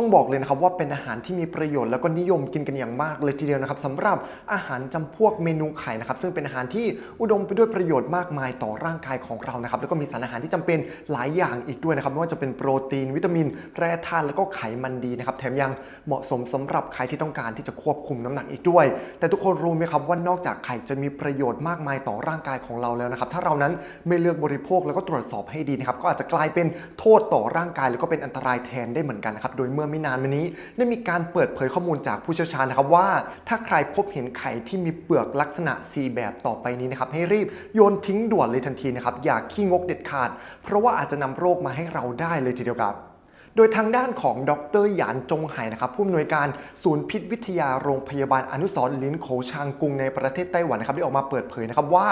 ต้องบอกเลยนะครับว่าเป็นอาหารที่มีประโยชน์แล้วก็นิยมกินกันอย่างมากเลยทีเดียวนะครับสำหรับอาหารจำพวกเมนูไข่นะครับซึ่งเป็นอาหารที่อุดมไปด้วยประโยชน์มากมายต่อร่างกายของเรานะครับแล้วก็มีสารอาหารที่จำเป็นหลายอย่างอีกด้วยนะครับไม่ว่าจะเป็นโปรตีน วิตามิน แร่ธาตุแล้วก็ไขมันดีนะครับแถมยังเหมาะสมสำหรับใครที่ต้องการที่จะควบคุมน้ำหนักอีกด้วย แต่ทุกคนรู้ไหมครับว่านอกจากไข่จะมีประโยชน์มากมายต่อร่างกายของเราแล้วนะครับถ้าเรานั้นไม่เลือกบริโภคแล้วก็ตรวจสอบให้ดีนะครับก็อาจจะกลายเป็นโทษต่อร่างกาย แล้วก็เป็นอันตรายแทนได้เหมือนกันนะครับโดยเมื่อไม่นานมานี้ ได้มีการเปิดเผยข้อมูลจากผู้เชี่ยวชาญนะครับว่า ถ้าใครพบเห็นไข่ที่มีเปลือกลักษณะ C แบบต่อไปนี้นะครับให้รีบโยนทิ้งด่วนเลยทันทีนะครับอย่าขี้งกเด็ดขาด เพราะว่าอาจจะนำโรคมาให้เราได้เลยทีเดียวครับ โดยทางด้านของดรหยานจงไห่นะครับผู้อำนวยการศูนย์พิษวิทยาโรงพยาบาลอนุสรลินโขชางกุงในประเทศไต้หวันนะครับได้ออกมาเปิดเผยนะครับว่า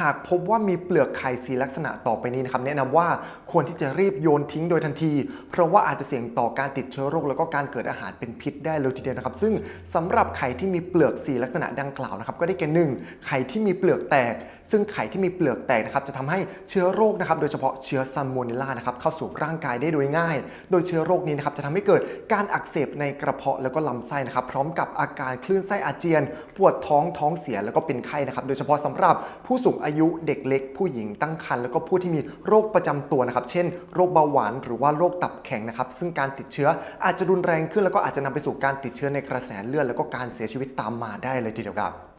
หากพบว่ามีเปลือกไข่สีลักษณะต่อไปนี้นะครับแนะนำว่าควรที่จะรีบโยนทิ้งโดยทันที เพราะว่าอาจจะเสี่ยงต่อการติดเชื้อโรคแล้วก็การเกิดอาหารเป็นพิษได้เลยทีเดียวนะครับ ซึ่งสำหรับไข่ที่มีเปลือกสีลักษณะดังกล่าวนะครับก็ได้แก่หนึ่งไข่ที่มีเปลือกแตก ซึ่งไข่ที่มีเปลือกแตกนะครับจะทำให้เชื้อโรคนะครับโดยเฉพาะเชื้อซัมโมเนลลานะครับเข้าสู่ร่างกายได้โดยง่าย โดยเชื้อโรคนี้นะครับจะทำให้เกิดการอักเสบในกระเพาะแล้วก็ลำไส้นะครับพร้อมกับอาการคลื่นไส้อาเจียน ปวดท้องท้องเสียแล้วก็เป็นไข้นะครับโดยเฉพาะสำหรับผู้สูงอายุเด็กเล็ก ผู้หญิงตั้งครรภ์แล้วก็ผู้ที่มีโรคประจำตัวนะครับเช่น โรคเบาหวานหรือว่าโรคตับแข็งนะครับซึ่งการติดเชื้ออาจจะรุนแรงขึ้นแล้วก็อาจจะนำไปสู่การติดเชื้อในกระแสเลือดแล้วก็การเสียชีวิตตามมาได้เลยทีเดียวครับ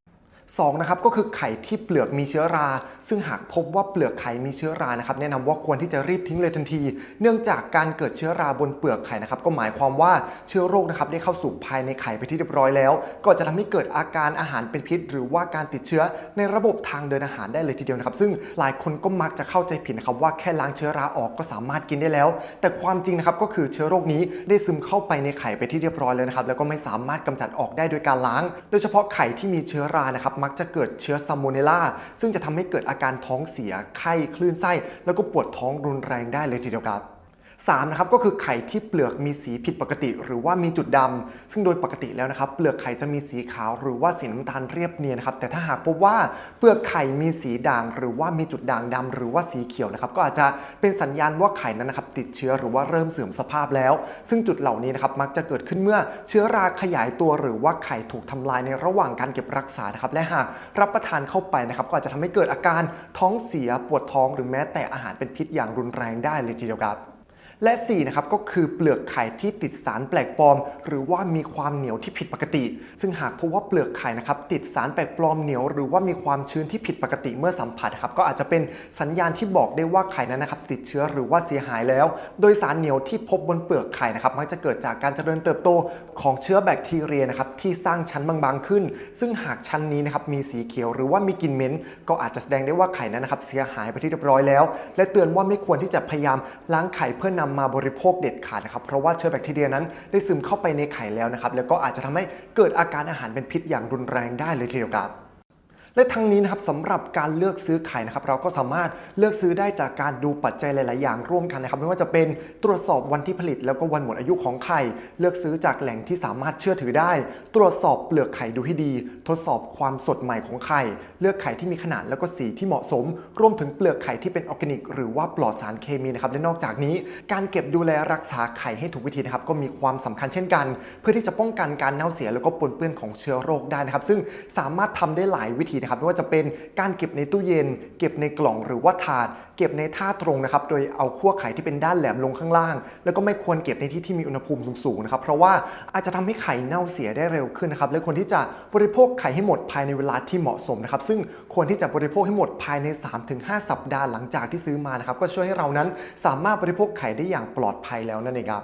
สองนะครับก็คือไข่ที่เปลือกมีเชื้อรา ซึ่งหากพบว่าเปลือกไข่มีเชื้อรานะครับแนะนำว่าควรที่จะรีบทิ้งเลยทันที เนื่องจากการเกิดเชื้อราบนเปลือกไข่นะครับก็หมายความว่าเชื้อโรคนะครับได้เข้าสู่ภายในไข่ไปที่เรียบร้อยแล้ว ก็จะทำให้เกิดอาการอาหารเป็นพิษ หรือว่าการติดเชื้อในระบบทางเดินอาหารได้เลยทีเดียวนะครับ ซึ่งหลายคนก็มักจะเข้าใจผิดนะครับว่าแค่ล้างเชื้อราออกก็สามารถกินได้แล้ว แต่ความจริงนะครับก็คือเชื้อโรคนี้ได้ซึมเข้าไปในไข่ไปที่เรียบร้อยแล้วนะครับแล้วก็ไม่สามารถกำจัดออกได้โดยการล้าง โดยเฉพาะไข่ที่มีเชื้อรานะครับมักจะเกิดเชื้อซัมโมเนล่าซึ่งจะทำให้เกิดอาการท้องเสียไข้คลื่นไส้ แล้วก็ปวดท้องรุนแรงได้เลยทีเดียวครับ 3นะครับก็คือไข่ที่เปลือกมีสีผิดปกติ หรือว่ามีจุดดำซึ่งโดยปกติแล้วนะครับ เปลือกไข่จะมีสีขาวหรือว่าสีน้ำตาลเรียบเนียนนะครับแต่ถ้าหากพบว่าเปลือกไข่มีสีด่าง หรือว่ามีจุดด่างดำหรือว่าสีเขียวนะครับก็อาจจะเป็นสัญญาณว่าไข่นั้นนะครับติดเชื้อหรือว่าเริ่มเสื่อมสภาพแล้ว ซึ่งจุดเหล่านี้นะครับมักจะเกิดขึ้นเมื่อเชื้อราขยายตัว หรือว่าไข่ถูกทำลายในระหว่างการเก็บรักษานะครับและหากรับประทานเข้าไปนะครับก็อาจจะทำให้เกิดอาการท้องเสียปวดท้อง หรือแม้แต่อาหารเป็นพิษอย่างรุนแรงได้เลยทีเดียวครับ และ4นะครับก็คือเปลือกไข่ที่ติดสารแปลกปลอม หรือว่ามีความเหนียวที่ผิดปกติ ซึ่งหากพบว่าเปลือกไข่นะครับติดสารแปลกปลอมเหนียวหรือว่ามีความชื้นที่ผิดปกติเมื่อสัมผัสครับก็อาจจะเป็นสัญญาณที่บอกได้ว่าไข่นั้นนะครับติดเชื้อหรือว่าเสียหายแล้ว โดยสารเหนียวที่พบบนเปลือกไข่นะครับมักจะเกิดจากการเจริญเติบโตของเชื้อแบคทีเรียนะครับที่สร้างชั้นบางๆขึ้น ซึ่งหากชั้นนี้นะครับมีสีเขียวหรือว่ามีกลิ่นเหม็นก็อาจจะแสดงได้ว่าไข่นั้นนะครับเสียหายไปที่เรียบร้อยแล้ว และเตือนว่าไม่ควรที่จะพยายามล้างไข่เพื่อนำมาบริโภคเด็ดขาดนะครับเพราะว่าเชื้อแบคทีเรียนั้นได้ซึมเข้าไปในไข่แล้วนะครับแล้วก็อาจจะทำให้เกิดอาการอาหารเป็นพิษอย่างรุนแรงได้เลยทีเดียวครับ และทั้งนี้นะครับสำหรับการเลือกซื้อไข่นะครับเราก็สามารถเลือกซื้อได้จากการดูปัจจัยหลาย ๆ อย่างร่วมกันนะครับไม่ว่าจะเป็นตรวจสอบวันที่ผลิต แล้วก็วันหมดอายุของไข่ เลือกซื้อจากแหล่งที่สามารถเชื่อถือได้ ตรวจสอบเปลือกไข่ดูให้ดี ทดสอบความสดใหม่ของไข่ เลือกไข่ที่มีขนาดแล้วก็สีที่เหมาะสม รวมถึงเปลือกไข่ที่เป็นออร์แกนิก หรือว่าปลอดสารเคมีนะครับและนอกจากนี้ การเก็บดูแลรักษาไข่ให้ถูกวิธีนะครับก็มีความสำคัญเช่นกัน เพื่อที่จะป้องกันการเน่าเสียแล้วก็ปนเปื้อนของเชื้อโรคได้นะครับซึ่งสามารถทำได้หลายวิธีนะครับไม่ว่าจะเป็นการเก็บในตู้เย็น เก็บในกล่องหรือว่าถาด เก็บในท่าตรงนะครับโดยเอาขั้วไข่ที่เป็นด้านแหลมลงข้างล่าง แล้วก็ไม่ควรเก็บในที่ที่มีอุณหภูมิสูงๆนะครับเพราะว่าอาจจะทำให้ไข่เน่าเสียได้เร็วขึ้นนะครับและควรที่จะบริโภคไข่ให้หมดภายในเวลาที่เหมาะสมนะครับซึ่งควรที่จะบริโภคให้หมดภายใน 3-5 สัปดาห์หลังจากที่ซื้อมานะครับก็ช่วยให้เรานั้นสามารถบริโภคไข่ได้อย่างปลอดภัยแล้วนั่นเองครับ